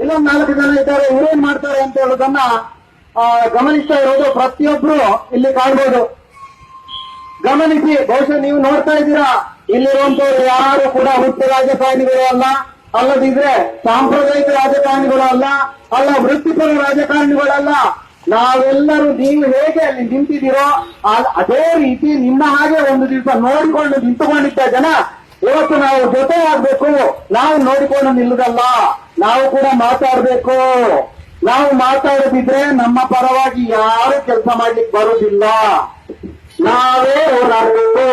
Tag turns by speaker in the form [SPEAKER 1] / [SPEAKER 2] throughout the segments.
[SPEAKER 1] ಇಲ್ಲೊಂದು ನಾಲ್ಕು ಜನ ಇದ್ದಾರೆ ಇವ್ರೇನ್ ಮಾಡ್ತಾರೆ ಅಂತ ಹೇಳೋದನ್ನ ಗಮನಿಸ್ತಾ ಇರೋದು ಪ್ರತಿಯೊಬ್ರು ಇಲ್ಲಿ ಕಾಣ್ಬೋದು. ಗಮನಿಸಿ, ಬಹುಶಃ ನೀವು ನೋಡ್ತಾ ಇದ್ದೀರಾ ಇಲ್ಲಿರುವಂತವ್ರು ಯಾರು ಕೂಡ ಹುಟ್ಟು ರಾಜಕಾರಣಿಗಳು ಅಲ್ಲ, ಅಲ್ಲದಿದ್ರೆ ಸಾಂಪ್ರದಾಯಿಕ ರಾಜಕಾರಣಿಗಳು ಅಲ್ಲ ಅಲ್ಲ ವೃತ್ತಿಪರ ರಾಜಕಾರಣಿಗಳಲ್ಲ ನಾವೆಲ್ಲರೂ ನೀವು ಹೇಗೆ ಅಲ್ಲಿ ನಿಂತಿದ್ದೀರೋ, ಅದೇ ರೀತಿ ನಿಮ್ಮ ಹಾಗೆ ಒಂದು ದಿವಸ ನೋಡಿಕೊಂಡು ನಿಂತುಕೊಂಡಿದ್ದ ಜನ, ಇವತ್ತು ನಾವು ಜೊತೆ ಆಗ್ಬೇಕು ನಾವು ನೋಡಿಕೊಂಡು ನಿಲ್ಲುದಲ್ಲ. ನಾವು ಕೂಡ ಮಾತಾಡ್ಬೇಕು. ನಾವು ಮಾತಾಡದಿದ್ರೆ ನಮ್ಮ ಪರವಾಗಿ ಯಾರು ಕೆಲಸ ಮಾಡ್ಲಿಕ್ಕೆ ಬರುವುದಿಲ್ಲ ನಾವೇ ಹೋರಾಡಬೇಕು.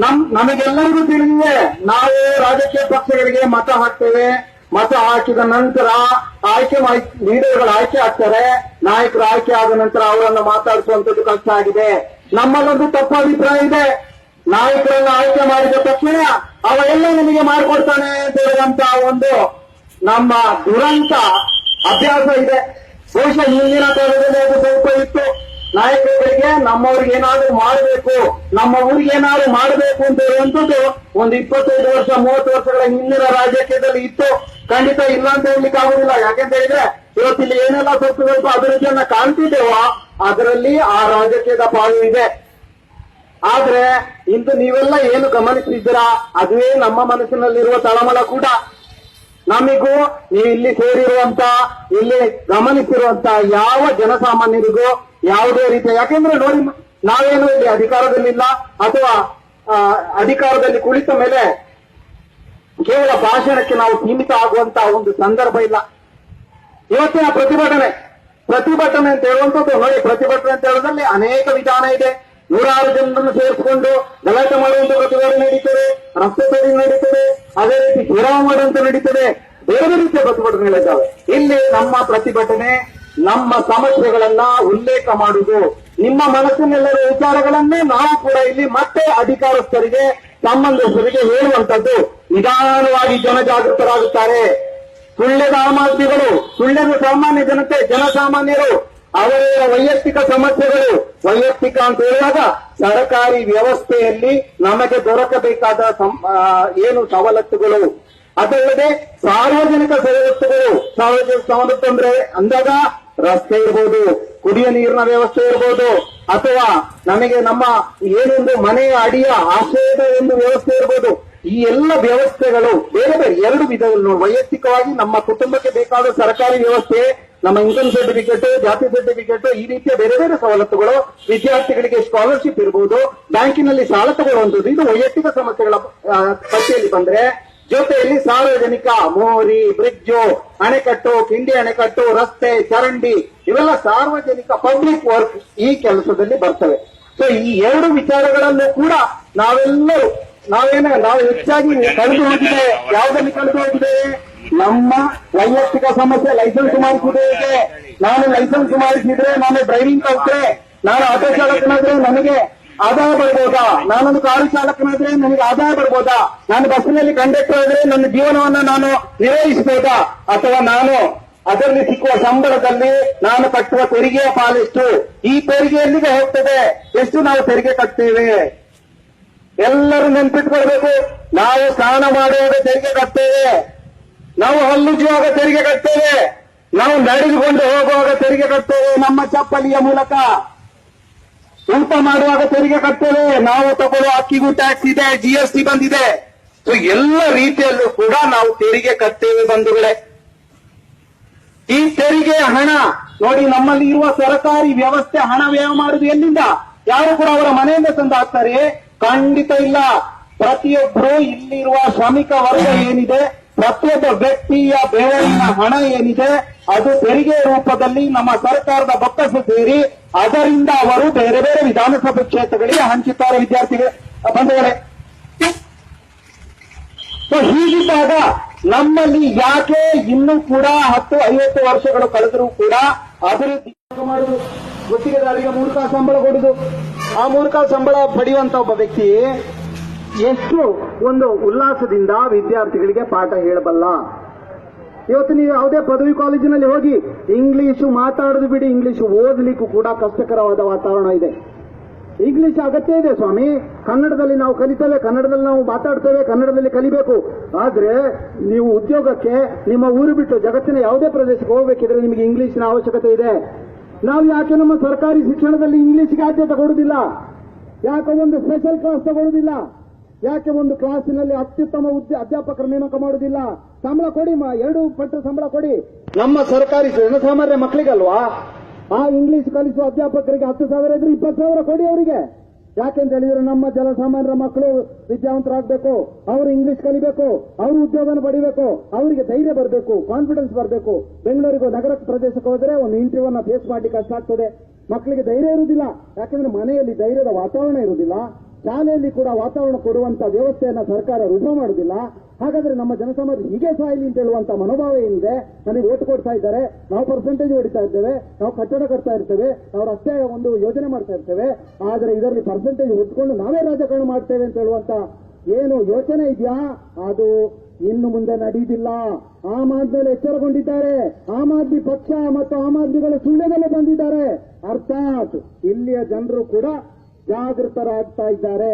[SPEAKER 1] ನಮ್, ನಮಗೆಲ್ಲರಿಗೂ ತಿಳಿದಿದೆ, ನಾವೇ ರಾಜಕೀಯ ಪಕ್ಷಗಳಿಗೆ ಮತ ಹಾಕ್ತೇವೆ. ಮತ ಹಾಕಿದ ನಂತರ ಆಯ್ಕೆ ಲೀಡರ್ಗಳು ಆಯ್ಕೆ ಆಗ್ತಾರೆ. ನಾಯಕರು ಆಯ್ಕೆ ಆದ ನಂತರ ಅವರನ್ನು ಮಾತಾಡಿಸುವಂತದ್ದು ಕಷ್ಟ ಆಗಿದೆ. ನಮ್ಮಲ್ಲೊಂದು ತಪ್ಪು ಅಭಿಪ್ರಾಯ ಇದೆ. ನಾಯಕರನ್ನು ಆಯ್ಕೆ ಮಾಡಿದ ತಕ್ಷಣ ಅವ ಎಲ್ಲ ನಮಗೆ ಮಾಡಿಕೊಡ್ತಾನೆ ಅಂತ ಹೇಳುವಂತ ಒಂದು ನಮ್ಮ ದುರಂತ ಅಭ್ಯಾಸ ಇದೆ. ಬಹುಶಃ ಹಿಂದಿನ ಕಾಲದಲ್ಲಿ ಅದು ಸ್ವಲ್ಪ ಇತ್ತು. ನಾಯಕರಿಗೆ ನಮ್ಮವ್ರಿಗೆ ಏನಾದ್ರು ಮಾಡಬೇಕು, ನಮ್ಮ ಊರಿಗೆ ಏನಾದ್ರು ಮಾಡಬೇಕು ಅಂತ ಹೇಳುವಂಥದ್ದು ಒಂದು ಇಪ್ಪತ್ತೈದು ವರ್ಷ, ಮೂವತ್ತು ವರ್ಷಗಳ ಹಿಂದಿನ ರಾಜಕೀಯದಲ್ಲಿ ಇತ್ತು. ಖಂಡಿತ ಇಲ್ಲ ಅಂತ ಹೇಳಲಿಕ್ಕೆ ಆಗುದಿಲ್ಲ. ಯಾಕೆಂತ ಹೇಳಿದ್ರೆ, ಇವತ್ತಿಲ್ಲಿ ಏನೆಲ್ಲ ಸ್ವಲ್ಪ ಸ್ವಲ್ಪ ಅಭಿವೃದ್ಧಿಯನ್ನ ಕಾಣ್ತಿದ್ದೇವೋ, ಅದರಲ್ಲಿ ಆ ರಾಜಕೀಯದ ಪಾಲು ಇದೆ. ಆದ್ರೆ ಇಂದು ನೀವೆಲ್ಲ ಏನು ಗಮನಿಸಿದ್ದೀರಾ? ಅದುವೇ ನಮ್ಮ ಮನಸ್ಸಿನಲ್ಲಿರುವ ತಳಮಳ ಕೂಡ. ನಮಿಗೂ ಇಲ್ಲಿ ಸೇರಿರುವಂತ, ಇಲ್ಲಿ ಗಮನಿಸಿರುವಂತ ಯಾವ ಜನಸಾಮಾನ್ಯರಿಗೂ ಯಾವುದೇ ರೀತಿಯ ಯಾಕೆಂದ್ರೆ ನೋಡಿ, ನಾವೇನು ಇಲ್ಲಿ ಅಧಿಕಾರದಲ್ಲಿಲ್ಲ, ಅಥವಾ ಅಧಿಕಾರದಲ್ಲಿ ಕುಳಿತ ಮೇಲೆ ಕೇವಲ ಭಾಷಣಕ್ಕೆ ನಾವು ಸೀಮಿತ ಆಗುವಂತ ಒಂದು ಸಂದರ್ಭ ಇಲ್ಲ. ಇವತ್ತಿನ ಪ್ರತಿಭಟನೆ ಪ್ರತಿಭಟನೆ ಅಂತ ಹೇಳುವಂಥದ್ದು ನೋಡಿ, ಪ್ರತಿಭಟನೆ ಅಂತ ಹೇಳೋದ್ರಲ್ಲಿ ಅನೇಕ ವಿಧಾನ ಇದೆ. ನೂರಾರು ಜನರನ್ನು ಸೇರಿಸಿಕೊಂಡು ಗಲಾಟೆ ಮಾಡುವಂತ ಪ್ರತಿಭಟನೆ ನಡೀತದೆ ರಸ್ತೆ ತಡೆ ನಡೀತದೆ ಅದೇ ರೀತಿ ಘೇರಾವ್ ಮಾಡುವಂತ ನಡೀತದೆ. ಬೇರೆ ರೀತಿಯ ಪ್ರತಿಭಟನೆಗಳಿದ್ದಾವೆ ಇಲ್ಲಿ ನಮ್ಮ ಪ್ರತಿಭಟನೆ, ನಮ್ಮ ಸಮಸ್ಯೆಗಳನ್ನ ಉಲ್ಲೇಖ ಮಾಡುವುದು, ನಿಮ್ಮ ಮನಸ್ಸಿನಲ್ಲಿರುವ ವಿಚಾರಗಳನ್ನೇ ನಾವು ಕೂಡ ಇಲ್ಲಿ ಮತ್ತೆ ಅಧಿಕಾರಸ್ಥರಿಗೆ ಸಂಬಂಧಿಸರಿಗೆ ಹೇಳುವಂತದ್ದು ನಿಧಾನವಾಗಿ ಜನ ಜಾಗೃತರಾಗುತ್ತಾರೆ. ಆಮ್ ಆದ್ಮಿಗಳು ಸುಳ್ಯದ ಸಾಮಾನ್ಯ ಜನತೆ, ಜನಸಾಮಾನ್ಯರು ಅವರ ವೈಯಕ್ತಿಕ ಸಮಸ್ಯೆಗಳು, ವೈಯಕ್ತಿಕ ಅಂತ ಹೇಳುವಾಗ ಸರ್ಕಾರಿ ವ್ಯವಸ್ಥೆಯಲ್ಲಿ ನಮಗೆ ದೊರಕಬೇಕಾದ ಏನು ಸವಲತ್ತುಗಳು. ಅದಲ್ಲದೆ ಸಾರ್ವಜನಿಕ ಸವಲತ್ತುಗಳು. ಸಾರ್ವಜನಿಕ ಸವಲತ್ತು ಅಂದ್ರೆ ಅಂದಾಗ ರಸ್ತೆ ಇರ್ಬೋದು, ಕುಡಿಯ ನೀರಿನ ವ್ಯವಸ್ಥೆ ಇರ್ಬೋದು, ಅಥವಾ ನಮಗೆ ನಮ್ಮ ಏನೊಂದು ಮನೆಯ ಅಡಿಯ ಆಶ್ರಯದ ಒಂದು ವ್ಯವಸ್ಥೆ ಇರ್ಬೋದು. ಈ ಎಲ್ಲ ವ್ಯವಸ್ಥೆಗಳು ಬೇರೆ ಬೇರೆ ಎರಡು ವಿಧಗಳು. ವೈಯಕ್ತಿಕವಾಗಿ ನಮ್ಮ ಕುಟುಂಬಕ್ಕೆ ಬೇಕಾದ ಸರ್ಕಾರಿ ವ್ಯವಸ್ಥೆ ನಮ್ಮ ಇನ್ಕಮ್ ಸರ್ಟಿಫಿಕೇಟ್ ಜಾತಿ ಸರ್ಟಿಫಿಕೇಟ್ ಈ ರೀತಿಯ ಬೇರೆ ಬೇರೆ ಸವಲತ್ತುಗಳು ವಿದ್ಯಾರ್ಥಿಗಳಿಗೆ ಸ್ಕಾಲರ್ಶಿಪ್ ಇರಬಹುದು ಬ್ಯಾಂಕಿನಲ್ಲಿ ಸಾಲ ತಗೊಳ್ಳುವಂಥದ್ದು. ಇದು ವೈಯಕ್ತಿಕ ಸಮಸ್ಯೆಗಳ ಪಟ್ಟಿಯಲ್ಲಿ ಬಂದ್ರೆ ಜೊತೆಯಲ್ಲಿ ಸಾರ್ವಜನಿಕ, ಮೋರಿ, ಬ್ರಿಡ್ಜು, ಅಣೆಕಟ್ಟು, ಕಿಂಡಿ ಅಣೆಕಟ್ಟು, ರಸ್ತೆ, ಚರಂಡಿ ಇವೆಲ್ಲ ಸಾರ್ವಜನಿಕ ಪಬ್ಲಿಕ್ ವರ್ಕ್ ಈ ಕೆಲಸದಲ್ಲಿ ಬರ್ತವೆ. ಸೊ ಈ ಎರಡು ವಿಚಾರಗಳನ್ನು ಕೂಡ ನಾವೆಲ್ಲರೂ ನಾವೇನ, ನಾವು ಹೆಚ್ಚಾಗಿ ಕಳೆದು ಹೋಗಿದೆ ಯಾವುದನ್ನು ಕಳೆದು ಹೋಗಿದೆ ನಮ್ಮ ವೈಯಕ್ತಿಕ ಸಮಸ್ಯೆ ಲೈಸೆನ್ಸ್ ಮಾಡಿಸಿದ್ರೆ ನಾನು ಲೈಸೆನ್ಸ್ ಮಾಡಿಸಿದ್ರೆ, ನಾನು ಡ್ರೈವಿಂಗ್ ಕಲ್ತ್ರೆ ನಾನು ಆಟೋ ಚಾಲಕನಾದ್ರೆ ನನಗೆ ಆದಾಯ ಬರ್ಬೋದಾ? ನಾನೊಂದು ಕಾರು ಚಾಲಕನಾದ್ರೆ ನನಗೆ ಆದಾಯ ಬರ್ಬೋದಾ? ನಾನು ಬಸ್ನಲ್ಲಿ ಕಂಡಕ್ಟರ್ ಆದ್ರೆ ನನ್ನ ಜೀವನವನ್ನ ನಾನು ನಿರ್ವಹಿಸಬಹುದಾ ಅಥವಾ ನಾನು ಅದರಲ್ಲಿ ಸಿಕ್ಕುವ ಸಂಬಳದಲ್ಲಿ ನಾನು ಕಟ್ಟುವ ತೆರಿಗೆಯ ಪಾಲೆಷ್ಟು ಈ ತೆರಿಗೆ ಎಲ್ಲಿಗೆ ಹೋಗ್ತದೆ? ಎಷ್ಟು ನಾವು ತೆರಿಗೆ ಕಟ್ತೇವೆ? ಎಲ್ಲರೂ ನೆನ್ಪಿಟ್ಕೊಳ್ಬೇಕು. ನಾವು ಸ್ನಾನ ಮಾಡುವಾಗ ತೆರಿಗೆ ಕಟ್ತೇವೆ. ನಾವು ಹಲ್ಲುಜ್ಜುವಾಗ ತೆರಿಗೆ ಕಟ್ತೇವೆ. ನಾವು ನಡೆದುಕೊಂಡು ಹೋಗುವಾಗ ತೆರಿಗೆ ಕಟ್ತೇವೆ ನಮ್ಮ ಚಪ್ಪಲಿಯ ಮೂಲಕ. ಊಟ ಮಾಡುವಾಗ ತೆರಿಗೆ ಕಟ್ತೇವೆ. ನಾವು ತಗೊಳ್ಳುವ ಅಕ್ಕಿಗೂ ಟ್ಯಾಕ್ಸ್ ಇದೆ ಜಿಎಸ್ಟಿ ಬಂದಿದೆ. ಸೊ ಎಲ್ಲ ರೀತಿಯಲ್ಲೂ ಕೂಡ ನಾವು ತೆರಿಗೆ ಕಟ್ತೇವೆ ಬಂಧುಗಳೇ. ಈ ತೆರಿಗೆ ಹಣ, ನೋಡಿ ನಮ್ಮಲ್ಲಿ ಇರುವ ಸರ್ಕಾರಿ ವ್ಯವಸ್ಥೆ ಹಣ ವ್ಯಯ ಮಾಡುದು ಎಲ್ಲಿಂದ? ಯಾರು ಕೂಡ ಅವರ ಮನೆಯಿಂದ ತಂದು ಹಾಕ್ತಾರೆ ಖಂಡಿತ ಇಲ್ಲ. ಪ್ರತಿಯೊಬ್ಬರು ಇಲ್ಲಿರುವ ಶ್ರಮಿಕ ವರ್ಗ ಏನಿದೆ? ಪ್ರತಿಯೊಬ್ಬ ವ್ಯಕ್ತಿಯ ಬೆವರಿನ ಹಣ ಏನಿದೆ, ಅದು ತೆರಿಗೆ ರೂಪದಲ್ಲಿ ನಮ್ಮ ಸರ್ಕಾರದ ಬೊಕ್ಕಸ ಸೇರಿ ಅದರಿಂದ ಅವರು ಬೇರೆ ಬೇರೆ ವಿಧಾನಸಭೆ ಕ್ಷೇತ್ರಗಳಿಗೆ ಹಂಚುತ್ತಾರೆ ವಿದ್ಯಾರ್ಥಿಗಳು. ಬಂಧುಗಳೇ, ಸೊ ಹೀಗಿದ್ದಾಗ ನಮ್ಮಲ್ಲಿ ಯಾಕೆ ಇನ್ನೂ ಕೂಡ ಹತ್ತು, ಐವತ್ತು ವರ್ಷಗಳು ಕಳೆದರೂ ಕೂಡ ಅಭಿವೃದ್ಧಿ ಮಾಡುದು ಗುತ್ತಿಗೆದಾರಿಗೆ ಮೂರು ಸಂಬಳ ಕೊಡುದು ಆ ಮೂರು ಸಂಬಳ ಪಡೆಯುವಂತ ಒಬ್ಬ ವ್ಯಕ್ತಿ ಎಷ್ಟು ಒಂದು ಉಲ್ಲಾಸದಿಂದ ವಿದ್ಯಾರ್ಥಿಗಳಿಗೆ ಪಾಠ ಹೇಳಬಲ್ಲ? ಇವತ್ತು ನೀವು ಯಾವುದೇ ಪದವಿ ಕಾಲೇಜಿನಲ್ಲಿ ಹೋಗಿ ಇಂಗ್ಲಿಷು ಮಾತಾಡೋದು ಬಿಡಿ ಇಂಗ್ಲಿಷ್ ಓದಲಿಕ್ಕೂ ಕೂಡ ಕಷ್ಟಕರವಾದ ವಾತಾವರಣ ಇದೆ. ಇಂಗ್ಲಿಷ್ ಅಗತ್ಯ ಇದೆ ಸ್ವಾಮಿ. ಕನ್ನಡದಲ್ಲಿ ನಾವು ಕಲಿತೇವೆ, ಕನ್ನಡದಲ್ಲಿ ನಾವು ಮಾತಾಡ್ತೇವೆ, ಕನ್ನಡದಲ್ಲಿ ಕಲಿಬೇಕು. ಆದ್ರೆ ನೀವು ಉದ್ಯೋಗಕ್ಕೆ, ನಿಮ್ಮ ಊರು ಬಿಟ್ಟು ಜಗತ್ತಿನ ಯಾವುದೇ ಪ್ರದೇಶಕ್ಕೆ ಹೋಗಬೇಕಿದ್ರೆ ನಿಮಗೆ ಇಂಗ್ಲಿಷಿನ ಅವಶ್ಯಕತೆ ಇದೆ. ನಾವು ಯಾಕೆ ನಮ್ಮ ಸರ್ಕಾರಿ ಶಿಕ್ಷಣದಲ್ಲಿ ಇಂಗ್ಲಿಷ್ಗೆ ಆದ್ಯತೆ ಕೊಡುವುದಿಲ್ಲ? ಯಾಕೆ ಒಂದು ಸ್ಪೆಷಲ್ ಕ್ಲಾಸ್ ತಗೊಳ್ಳುವುದಿಲ್ಲ ಯಾಕೆ ಒಂದು ಕ್ಲಾಸಿನಲ್ಲಿ ಅತ್ಯುತ್ತಮ ಉದ್ಯ- ಅಧ್ಯಾಪಕರ ನೇಮಕ ಮಾಡುವುದಿಲ್ಲ ಸಂಬಳ ಕೊಡಿ ಎರಡು ಪಟ್ಟು ಸಂಬಳ ಕೊಡಿ. ನಮ್ಮ ಸರ್ಕಾರಿ ಜನಸಾಮಾನ್ಯ ಮಕ್ಕಳಿಗಲ್ವಾ ಆ ಇಂಗ್ಲಿಷ್ ಕಲಿಸುವ ಅಧ್ಯಾಪಕರಿಗೆ ಹತ್ತು ಸಾವಿರ ಇದ್ರೆ ಇಪ್ಪತ್ತು ಸಾವಿರ ಕೊಡಿ ಅವರಿಗೆ. ಯಾಕೆಂತ ಹೇಳಿದ್ರೆ ನಮ್ಮ ಜನಸಾಮಾನ್ಯರ ಮಕ್ಕಳು ವಿದ್ಯಾವಂತರಾಗಬೇಕು, ಅವರು ಇಂಗ್ಲಿಷ್ ಕಲಿಬೇಕು, ಅವರು ಉದ್ಯೋಗನ ಪಡಿಬೇಕು, ಅವರಿಗೆ ಧೈರ್ಯ ಬರಬೇಕು ಕಾನ್ಫಿಡೆನ್ಸ್ ಬರಬೇಕು. ಬೆಂಗಳೂರಿಗೂ, ನಗರ ಪ್ರದೇಶಕ್ಕೆ ಹೋದರೆ ಒಂದು ಇಂಟರ್ವ್ಯೂನ ಫೇಸ್ ಮಾಡ್ಲಿಕ್ಕೆ ಕಷ್ಟ ಆಗ್ತದೆ. ಮಕ್ಕಳಿಗೆ ಧೈರ್ಯ ಇರುವುದಿಲ್ಲ ಯಾಕಂದ್ರೆ ಮನೆಯಲ್ಲಿ ಧೈರ್ಯದ ವಾತಾವರಣ ಇರುವುದಿಲ್ಲ ಶಾಲೆಯಲ್ಲಿ ಕೂಡ ವಾತಾವರಣ ಕೊಡುವಂತ ವ್ಯವಸ್ಥೆಯನ್ನ ಸರ್ಕಾರ ರೂಪ ಮಾಡುದಿಲ್ಲ. ಹಾಗಾದ್ರೆ ನಮ್ಮ ಜನಸಮಾಜ ಹೀಗೆ ಸಾಯಲಿ ಅಂತ ಹೇಳುವಂತ ಮನೋಭಾವ ಏನಿದೆ? ನನಗೆ ಓಟ್ ಕೊಡ್ತಾ ಇದ್ದಾರೆ. ನಾವು ಪರ್ಸೆಂಟೇಜ್ ಹೊಡಿತಾ ಇರ್ತೇವೆ. ನಾವು ಕಟ್ಟಡ ಕಟ್ತಾ ಇರ್ತೇವೆ. ನಾವು ರಸ್ತೆ ಒಂದು ಯೋಜನೆ ಮಾಡ್ತಾ ಇರ್ತೇವೆ. ಆದ್ರೆ ಇದರಲ್ಲಿ ಪರ್ಸೆಂಟೇಜ್ ಹೊತ್ಕೊಂಡು ನಾವೇ ರಾಜಕಾರಣ ಮಾಡ್ತೇವೆ ಅಂತ ಹೇಳುವಂತ ಏನು ಯೋಚನೆ ಇದೆಯಾ? ಅದು ಇನ್ನು ಮುಂದೆ ನಡೆಯುವುದಿಲ್ಲ. ಆಮ್ ಆದ್ಮೇಲೆ ಎಚ್ಚರಗೊಂಡಿದ್ದಾರೆ. ಆಮ್ ಆದ್ಮಿ ಪಕ್ಷ ಮತ್ತು ಆಮ್ ಆದ್ಮಿಗಳು ಸುಳ್ಳ್ಯದಲ್ಲೇ ಬಂದಿದ್ದಾರೆ. ಅರ್ಥಾತ್ ಇಲ್ಲಿಯ ಜನರು ಕೂಡ ಜಾಗೃತರಾಗ್ತಾ ಇದ್ದಾರೆ.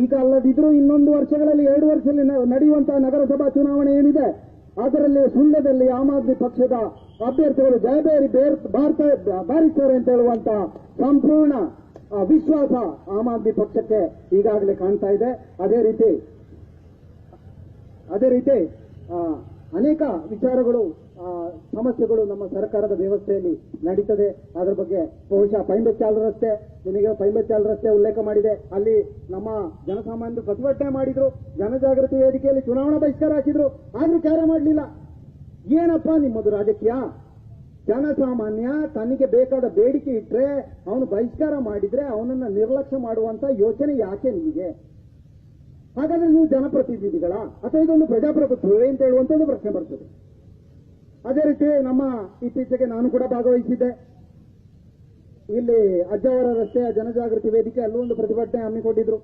[SPEAKER 1] ಈಗ ಅಲ್ಲದಿದ್ರೂ ಇನ್ನೊಂದು ವರ್ಷಗಳಲ್ಲಿ, ಎರಡು ವರ್ಷದಲ್ಲಿ ನಡೆಯುವಂತಹ ನಗರಸಭಾ ಚುನಾವಣೆ ಏನಿದೆ, ಅದರಲ್ಲಿ ಸುಳ್ಯದಲ್ಲಿ ಆಮ್ ಆದ್ಮಿ ಪಕ್ಷದ ಅಭ್ಯರ್ಥಿಗಳು ಜಯಬೇರಿ ಬೇರ್ ಭಾರತ, ಬಾರಿಸ್ತಾರೆ ಅಂತ ಹೇಳುವಂತ ಸಂಪೂರ್ಣ ವಿಶ್ವಾಸ ಆಮ್ ಆದ್ಮಿ ಪಕ್ಷಕ್ಕೆ ಈಗಾಗಲೇ ಕಾಣ್ತಾ ಇದೆ. ಅದೇ ರೀತಿ ಅದೇ ರೀತಿ ಅನೇಕ ವಿಚಾರಗಳು ಸಮಸ್ಯೆಗಳು ನಮ್ಮ ಸರ್ಕಾರದ ವ್ಯವಸ್ಥೆಯಲ್ಲಿ ನಡೀತದೆ. ಅದರ ಬಗ್ಗೆ ಬಹುಶಃ ಪೈಂಬೆಚ್ಚಾಲ್ ರಸ್ತೆ, ನಿಮಗೆ ಪೈಂಬೆಚ್ಚಾಲ್ ರಸ್ತೆ ಉಲ್ಲೇಖ ಮಾಡಿದೆ. ಅಲ್ಲಿ ನಮ್ಮ ಜನಸಾಮಾನ್ಯರು ಪ್ರತಿಭಟನೆ ಮಾಡಿದ್ರು, ಜನಜಾಗೃತಿ ವೇದಿಕೆಯಲ್ಲಿ ಚುನಾವಣಾ ಬಹಿಷ್ಕಾರ ಹಾಕಿದ್ರು, ಆದ್ರೂ ಕ್ಯಾರ ಮಾಡಲಿಲ್ಲ. ಏನಪ್ಪ ನಿಮ್ಮದು ರಾಜಕೀಯ? ಜನಸಾಮಾನ್ಯ ತನಗೆ ಬೇಕಾದ ಬೇಡಿಕೆ ಇಟ್ಟರೆ ಅವನು ಬಹಿಷ್ಕಾರ ಮಾಡಿದ್ರೆ ಅವನನ್ನ ನಿರ್ಲಕ್ಷ್ಯ ಮಾಡುವಂತ ಯೋಚನೆ ಯಾಕೆ ನಿಮಗೆ? ಹಾಗಾದ್ರೆ ನೀವು ಜನಪ್ರತಿನಿಧಿಗಳ? ಅಥವಾ ಇದೊಂದು ಪ್ರಜಾಪ್ರಭುತ್ವವೇ ಅಂತ ಹೇಳುವಂತದ್ದು ಪ್ರಶ್ನೆ ಬರ್ತದೆ. ಅದೇ ರೀತಿ ನಮ್ಮ ಇತ್ತೀಚೆಗೆ ನಾನು ಕೂಡ ಭಾಗವಹಿಸಿದ್ದೆ. ಇಲ್ಲಿ ಅಜ್ಜವರ ರಸ್ತೆಯ ಜನಜಾಗೃತಿ ವೇದಿಕೆ, ಅಲ್ಲೂ ಒಂದು ಪ್ರತಿಭಟನೆ ಹಮ್ಮಿಕೊಂಡಿದ್ರು.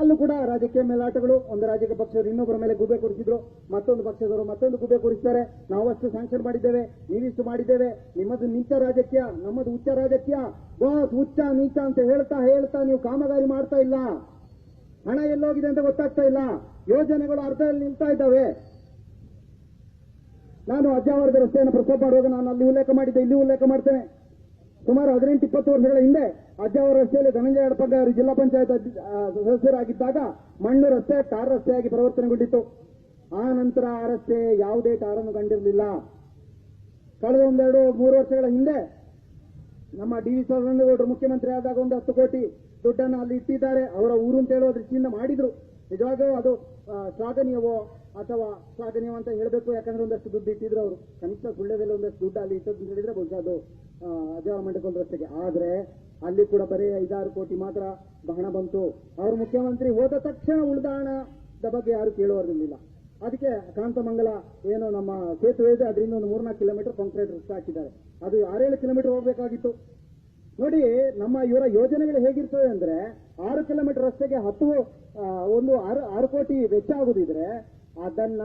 [SPEAKER 1] ಅಲ್ಲೂ ಕೂಡ ರಾಜಕೀಯ ಮೇಲಾಟಗಳು, ಒಂದು ರಾಜಕೀಯ ಪಕ್ಷದವರು ಇನ್ನೊಬ್ಬರ ಮೇಲೆ ಗುಬೆ ಕೂರಿಸಿದ್ರು. ಮತ್ತೊಂದು ಪಕ್ಷದವರು ಮತ್ತೊಂದು ಗುಬೆ ಕೂರಿಸ್ತಾರೆ. ನಾವಷ್ಟು ಸ್ಯಾಂಕ್ಷನ್ ಮಾಡಿದ್ದೇವೆ, ನೀವಿಷ್ಟು ಮಾಡಿದ್ದೇವೆ. ನಿಮ್ಮದು ನೀಚ ರಾಜಕೀಯ, ನಮ್ಮದು ಉಚ್ಚ ರಾಜಕೀಯ. ಬಾಸ್ ಉಚ್ಚ ನೀಚ ಅಂತ ಹೇಳ್ತಾ ಹೇಳ್ತಾ ನೀವು ಕಾಮಗಾರಿ ಮಾಡ್ತಾ ಇಲ್ಲ. ಹಣ ಎಲ್ಲೋಗಿದೆ ಅಂತ ಗೊತ್ತಾಗ್ತಾ ಇಲ್ಲ. ಯೋಜನೆಗಳು ಅರ್ಧದಲ್ಲಿ ನಿಲ್ತಾ ಇದ್ದಾವೆ. ನಾನು ಅಜ್ಜಾವರದ ರಸ್ತೆಯನ್ನು ಪ್ರಸ್ತಾಪ ಮಾಡುವಾಗ ನಾನು ಅಲ್ಲಿ ಉಲ್ಲೇಖ ಮಾಡಿದ್ದೆ, ಇಲ್ಲಿ ಉಲ್ಲೇಖ ಮಾಡ್ತೇನೆ. ಸುಮಾರು ಹದಿನೆಂಟು, ಇಪ್ಪತ್ತು ವರ್ಷಗಳ ಹಿಂದೆ ಅಜ್ಜಾವರ ರಸ್ತೆಯಲ್ಲಿ ಧನಂಜಯ ಅಡಪಗ್ಗ ಅವರು ಜಿಲ್ಲಾ ಪಂಚಾಯತ್ ಸದಸ್ಯರಾಗಿದ್ದಾಗ ಮಣ್ಣು ರಸ್ತೆ, ಟಾರ್ ರಸ್ತೆಯಾಗಿ ಪರಿವರ್ತನೆಗೊಂಡಿತ್ತು. ಆ ನಂತರ ಆ ರಸ್ತೆ ಯಾವುದೇ ಟಾರನ್ನು ಕಂಡಿರಲಿಲ್ಲ. ಕಳೆದ ಒಂದೆರಡು, ಮೂರು ವರ್ಷಗಳ ಹಿಂದೆ ನಮ್ಮ ಡಿ ವಿ ಸದಾನಂದಗೌಡರು ಮುಖ್ಯಮಂತ್ರಿ ಆದಾಗ ಒಂದು ಹತ್ತು ಕೋಟಿ ದುಡ್ಡನ್ನು ಅಲ್ಲಿ ಇಟ್ಟಿದ್ದಾರೆ. ಅವರ ಊರು ಅಂತ ಹೇಳುವ ದೃಷ್ಟಿಯಿಂದ ಮಾಡಿದ್ರು. ನಿಜವಾಗೂ ಅದು ಶ್ಲಾಘನೀಯವೋ ಅಥವಾ ಸಾಧನೀಯ ಅಂತ ಹೇಳಬೇಕು, ಯಾಕಂದ್ರೆ ಒಂದಷ್ಟು ದುಡ್ಡು ಇಟ್ಟಿದ್ರು ಅವರು. ಕನಿಷ್ಠ ಸುಳ್ಳ್ಯದಲ್ಲಿ ಒಂದಷ್ಟು ದುಡ್ಡು ಅಲ್ಲಿ ಇಟ್ಟದ್ದು ಹೇಳಿದ್ರೆ ಬಹುಶಃ ಅದು ಅಜಯ ಮಂಡಕೋಲ್ ರಸ್ತೆಗೆ. ಆದ್ರೆ, ಅಲ್ಲಿ ಕೂಡ ಬರೀ ಐದಾರು ಕೋಟಿ ಮಾತ್ರ ಬಹಣ ಬಂತು. ಅವರು ಮುಖ್ಯಮಂತ್ರಿ ಹೋದ ತಕ್ಷಣ ಉಳಿದ ಬಗ್ಗೆ ಯಾರು ಕೇಳುವರಿರಲಿಲ್ಲ ಅದಕ್ಕೆ ಕಾಂತಮಂಗಲ ಏನು ನಮ್ಮ ಸೇತುವೆ ಇದೆ ಅದರಿಂದ ಒಂದು ಮೂರ್ನಾಲ್ಕು ಕಿಲೋಮೀಟರ್ ಕಾಂಕ್ರೀಟ್ ರಸ್ತೆ ಹಾಕಿದ್ದಾರೆ. ಅದು ಆರೇಳು ಕಿಲೋಮೀಟರ್ ಹೋಗಬೇಕಾಗಿತ್ತು. ನೋಡಿ, ನಮ್ಮ ಇವರ ಯೋಜನೆಗಳು ಹೇಗಿರ್ತವೆ ಅಂದ್ರೆ, ಆರು ಕಿಲೋಮೀಟರ್ ರಸ್ತೆಗೆ ಹತ್ತು ಒಂದು ಆರು ಆರು ಕೋಟಿ ವೆಚ್ಚ ಆಗುದಿದ್ರೆ ಅದನ್ನ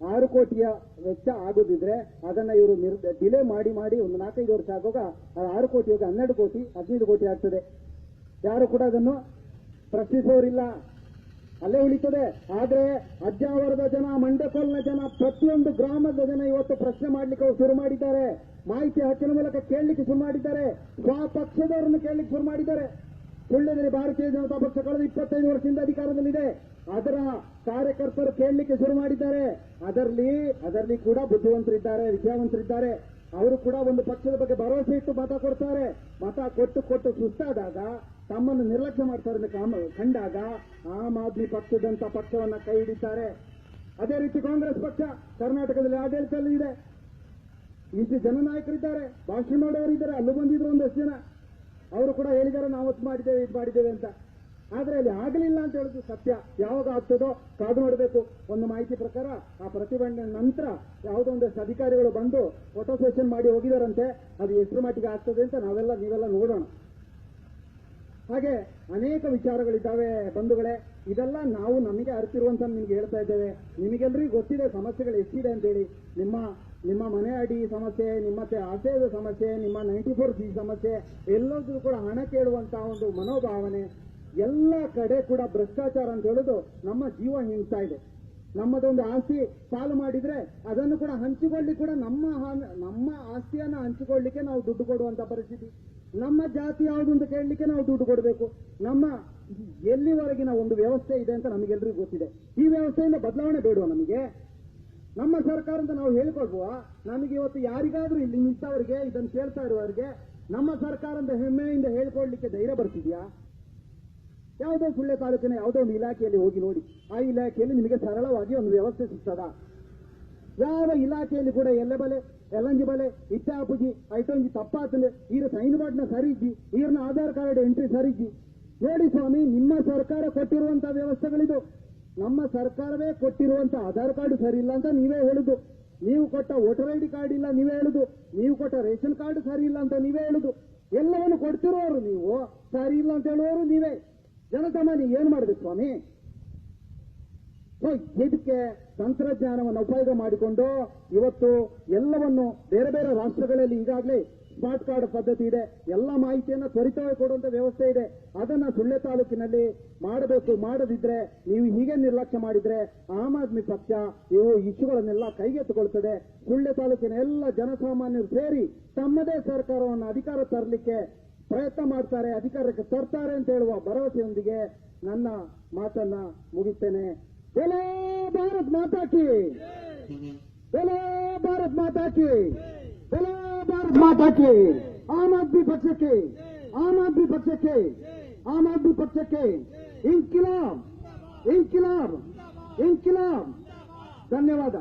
[SPEAKER 1] ಆರು ಕೋಟಿಯ ವೆಚ್ಚ ಆಗುದಿದ್ರೆ ಅದನ್ನ ಇವರು ಡಿಲೇ ಮಾಡಿ ಮಾಡಿ ಒಂದು ನಾಲ್ಕೈದು ವರ್ಷ ಆಗುವಾಗ ಆರು ಕೋಟಿ ಹೋಗಿ ಹನ್ನೆರಡು ಕೋಟಿ, ಹದಿನೈದು ಕೋಟಿ ಆಗ್ತದೆ. ಯಾರು ಕೂಡ ಅದನ್ನು ಪ್ರಶ್ನಿಸೋರಿಲ್ಲ. ಅಲ್ಲೇ ಉಳಿತದೆ. ಆದ್ರೆ ಅಜ್ಜಾವರದ ಜನ ಮಂಡಕೋಲ್ನ ಜನ, ಪ್ರತಿಯೊಂದು ಗ್ರಾಮದ ಜನ ಇವತ್ತು ಪ್ರಶ್ನೆ ಮಾಡ್ಲಿಕ್ಕೆ ಅವರು ಶುರು ಮಾಡಿದ್ದಾರೆ. ಮಾಹಿತಿ ಹಕ್ಕಿನ ಮೂಲಕ ಕೇಳಲಿಕ್ಕೆ ಶುರು ಮಾಡಿದ್ದಾರೆ. ಸ್ವಪಕ್ಷದವರನ್ನು ಕೇಳಲಿಕ್ಕೆ ಶುರು ಮಾಡಿದ್ದಾರೆ. ಸುಳ್ಳದಲ್ಲಿ ಭಾರತೀಯ ಜನತಾ ಪಕ್ಷ ಕಳೆದ ಇಪ್ಪತ್ತೈದು ವರ್ಷದಿಂದ ಅಧಿಕಾರದಲ್ಲಿದೆ. ಅದರ ಕಾರ್ಯಕರ್ತರು ಕೇಳಲಿಕ್ಕೆ ಶುರು ಮಾಡಿದ್ದಾರೆ. ಅದರಲ್ಲಿ ಅದರಲ್ಲಿ ಕೂಡ ಬುದ್ಧಿವಂತರಿದ್ದಾರೆ, ವಿದ್ಯಾವಂತರಿದ್ದಾರೆ. ಅವರು ಕೂಡ ಒಂದು ಪಕ್ಷದ ಬಗ್ಗೆ ಭರವಸೆ ಇಟ್ಟು ಮತ ಕೊಡ್ತಾರೆ. ಮತ ಕೊಟ್ಟು ಕೊಟ್ಟು ಸುಸ್ತಾದಾಗ, ತಮ್ಮನ್ನು ನಿರ್ಲಕ್ಷ್ಯ ಮಾಡ್ತಾರೆ ಕಂಡಾಗ ಆಮ್ ಆದ್ಮಿ ಪಕ್ಷದಂತ ಪಕ್ಷವನ್ನ ಕೈ ಹಿಡಿತಾರೆ. ಅದೇ ರೀತಿ ಕಾಂಗ್ರೆಸ್ ಪಕ್ಷ ಕರ್ನಾಟಕದಲ್ಲಿ ಆಡಳಿತದಲ್ಲಿ ಇದೆ. ಇಷ್ಟು ಜನನಾಯಕರಿದ್ದಾರೆ. ಭಾಷಣ ಮಾಡೋರಿದ್ದಾರೆ. ಅಲ್ಲೂ ಬಂದಿದ್ರು ಒಂದಷ್ಟು ಜನ. ಅವರು ಕೂಡ ಹೇಳಿದ್ದಾರೆ, ನಾವು ಮಾಡಿದ್ದೇವೆ, ಇದು ಮಾಡಿದ್ದೇವೆ ಅಂತ. ಆದ್ರೆ ಅಲ್ಲಿ ಆಗಲಿಲ್ಲ ಅಂತ ಹೇಳುದು ಸತ್ಯ. ಯಾವಾಗ ಆಗ್ತದೋ ಕಾದು ನೋಡಬೇಕು. ಒಂದು ಮಾಹಿತಿ ಪ್ರಕಾರ ಆ ಪ್ರತಿಭಟನೆ ನಂತರ ಯಾವುದೋ ಒಂದಷ್ಟು ಅಧಿಕಾರಿಗಳು ಬಂದು ಫೋಟೋ ಸೆಷನ್ ಮಾಡಿ ಹೋಗಿದಾರಂತೆ. ಅದು ಎಷ್ಟು ಮಟ್ಟಿಗೆ ಆಗ್ತದೆ ಅಂತ ನಾವೆಲ್ಲ, ನೀವೆಲ್ಲ ನೋಡೋಣ. ಹಾಗೆ ಅನೇಕ ವಿಚಾರಗಳಿದ್ದಾವೆ ಬಂಧುಗಳೇ. ಇದೆಲ್ಲ ನಾವು ನಮಗೆ ಅರಿತಿರುವಂತ ನಿಮ್ಗೆ ಹೇಳ್ತಾ ಇದ್ದೇವೆ. ನಿಮಗೆಲ್ಲರಿಗೂ ಗೊತ್ತಿದೆ ಸಮಸ್ಯೆಗಳು ಎಷ್ಟಿದೆ ಅಂತೇಳಿ. ನಿಮ್ಮ ನಿಮ್ಮ ಮನೆ ಅಡಿ ಸಮಸ್ಯೆ, ನಿಮ್ಮ ಆಶಯದ ಸಮಸ್ಯೆ, ನಿಮ್ಮ ನೈಂಟಿ ಫೋರ್ ಸಿ ಸಮಸ್ಯೆ ಎಲ್ಲದೂ ಕೂಡ ಹಣ ಕೇಳುವಂತಹ ಒಂದು ಮನೋಭಾವನೆ ಎಲ್ಲ ಕಡೆ ಕೂಡ ಭ್ರಷ್ಟಾಚಾರ ಅಂತ ಹೇಳೋದು ನಮ್ಮ ಜೀವ ಹಿಂಸಾ ಇದೆ. ನಮ್ಮದೊಂದು ಆಸ್ತಿ ಸಾಲು ಮಾಡಿದ್ರೆ ಅದನ್ನು ಕೂಡ ಹಂಚಿಕೊಳ್ಳಿ ಕೂಡ ನಮ್ಮ ನಮ್ಮ ಆಸ್ತಿಯನ್ನ ಹಂಚಿಕೊಳ್ಳಿಕ್ಕೆ ನಾವು ದುಡ್ಡು ಕೊಡುವಂತ ಪರಿಸ್ಥಿತಿ. ನಮ್ಮ ಜಾತಿ ಯಾವುದು ಅಂತ ಕೇಳಲಿಕ್ಕೆ ನಾವು ದುಡ್ಡು ಕೊಡಬೇಕು. ನಮ್ಮ ಎಲ್ಲಿವರೆಗಿನ ಒಂದು ವ್ಯವಸ್ಥೆ ಇದೆ ಅಂತ ನಮಗೆಲ್ಲರಿಗೂ ಗೊತ್ತಿದೆ. ಈ ವ್ಯವಸ್ಥೆಯಿಂದ ಬದಲಾವಣೆ ಬೇಡುವ ನಮಗೆ. ನಮ್ಮ ಸರ್ಕಾರ ಅಂತ ನಾವು ಹೇಳ್ಕೊಳ್ಬುವ ನಮಗೆ ಇವತ್ತು ಯಾರಿಗಾದ್ರೂ ಇಲ್ಲಿ ನಿಂತವರಿಗೆ, ಇದನ್ನು ಕೇಳ್ತಾ ಇರುವವರಿಗೆ ನಮ್ಮ ಸರ್ಕಾರ ಅಂತ ಹೆಮ್ಮೆಯಿಂದ ಹೇಳ್ಕೊಳ್ಲಿಕ್ಕೆ ಧೈರ್ಯ ಬರ್ತಿದ್ಯಾ? ಯಾವುದೋ ಸುಳ್ಳೆ ತಾಲೂಕಿನ ಯಾವುದೋ ಒಂದು ಇಲಾಖೆಯಲ್ಲಿ ಹೋಗಿ ನೋಡಿ, ಆ ಇಲಾಖೆಯಲ್ಲಿ ನಿಮಗೆ ಸರಳವಾಗಿ ಒಂದು ವ್ಯವಸ್ಥೆ ಸಿಗ್ತದ. ಯಾವ ಇಲಾಖೆಯಲ್ಲಿ ಕೂಡ ಎಲ್ಲೆ ಬಲೆ ಎಲ್ಲಂಜಿ ಬಲೆ ಇಚ್ಚಾಪುಜಿ ಐಟೊಂಜಿ ತಪ್ಪಾತಲೆ ಈರ ಸೈನ್ ಬೋರ್ಡ್ನ ಸರಿಜಿ ಈರ್ನ ಆಧಾರ್ ಕಾರ್ಡ್ ಎಂಟ್ರಿ ಸರಿಜಿ ನೋಡಿ ಸ್ವಾಮಿ, ನಿಮ್ಮ ಸರ್ಕಾರ ಕೊಟ್ಟಿರುವಂತಹ ವ್ಯವಸ್ಥೆಗಳಿದು, ನಮ್ಮ ಸರ್ಕಾರವೇ ಕೊಟ್ಟಿರುವಂತಹ ಆಧಾರ್ ಕಾರ್ಡ್ ಸರಿ ಇಲ್ಲ ಅಂತ ನೀವೇ ಹೇಳುದು. ನೀವು ಕೊಟ್ಟ ವೋಟರ್ ಐ ಡಿ ಕಾರ್ಡ್ ಇಲ್ಲ ನೀವೇ ಹೇಳುದು. ನೀವು ಕೊಟ್ಟ ರೇಷನ್ ಕಾರ್ಡ್ ಸರಿ ಇಲ್ಲ ಅಂತ ನೀವೇ ಹೇಳುದು. ಎಲ್ಲವನ್ನು ಕೊಡ್ತಿರೋರು ನೀವು ಸರಿ ಇಲ್ಲ ಅಂತ ಹೇಳುವವರು ನೀವೇ. ಜನಸಾಮಾನ್ಯ ಏನ್ ಮಾಡಬೇಕು ಸ್ವಾಮಿ? ಇದಕ್ಕೆ ತಂತ್ರಜ್ಞಾನವನ್ನು ಉಪಯೋಗ ಮಾಡಿಕೊಂಡು ಇವತ್ತು ಎಲ್ಲವನ್ನು ಬೇರೆ ಬೇರೆ ರಾಷ್ಟ್ರಗಳಲ್ಲಿ ಈಗಾಗಲೇ ಸ್ಮಾರ್ಟ್ ಕಾರ್ಡ್ ಪದ್ಧತಿ ಇದೆ. ಎಲ್ಲ ಮಾಹಿತಿಯನ್ನ ತ್ವರಿತವಾಗಿ ಕೊಡುವಂತ ವ್ಯವಸ್ಥೆ ಇದೆ. ಅದನ್ನ ಸುಳ್ಳೆ ತಾಲೂಕಿನಲ್ಲಿ ಮಾಡಬೇಕು, ಮಾಡದಿದ್ರೆ ನೀವು ಹೀಗೆ ನಿರ್ಲಕ್ಷ್ಯ ಮಾಡಿದ್ರೆ ಆಮ್ ಆದ್ಮಿ ಪಕ್ಷ ಇವು ಇಶ್ಯೂಗಳನ್ನೆಲ್ಲ ಕೈಗೆತ್ತಿಕೊಳ್ತದೆ. ಸುಳ್ಳೆ ತಾಲೂಕಿನ ಎಲ್ಲ ಜನಸಾಮಾನ್ಯರು ಸೇರಿ ತಮ್ಮದೇ ಸರ್ಕಾರವನ್ನು ಅಧಿಕಾರ ತರಲಿಕ್ಕೆ ಪ್ರಯತ್ನ ಮಾಡ್ತಾರೆ, ಅಧಿಕಾರಕ್ಕೆ ತರ್ತಾರೆ ಅಂತ ಹೇಳುವ ಭರವಸೆಯೊಂದಿಗೆ ನನ್ನ ಮಾತನ್ನ ಮುಗಿತೇನೆ ಬೆಲೆ ಭಾರತ್ ಮಾತಾಕಿ ಬೆಲೆ ಭಾರತ್ ಮಾತಾಕಿ ಬೆಲೆ ಭಾರತ್ ಮಾತಾಕಿ ಆಮ್ ಆದ್ಮಿ ಪಕ್ಷಕ್ಕೆ! ಆಮ್ ಆದ್ಮಿ ಪಕ್ಷಕ್ಕೆ! ಆಮ್ ಆದ್ಮಿ ಪಕ್ಷಕ್ಕೆ! ಇನ್ಕಿಲಾಬ್! ಇನ್ಕಿಲಾಬ್! ಇನ್ಕಿಲಾಬ್! ಧನ್ಯವಾದ.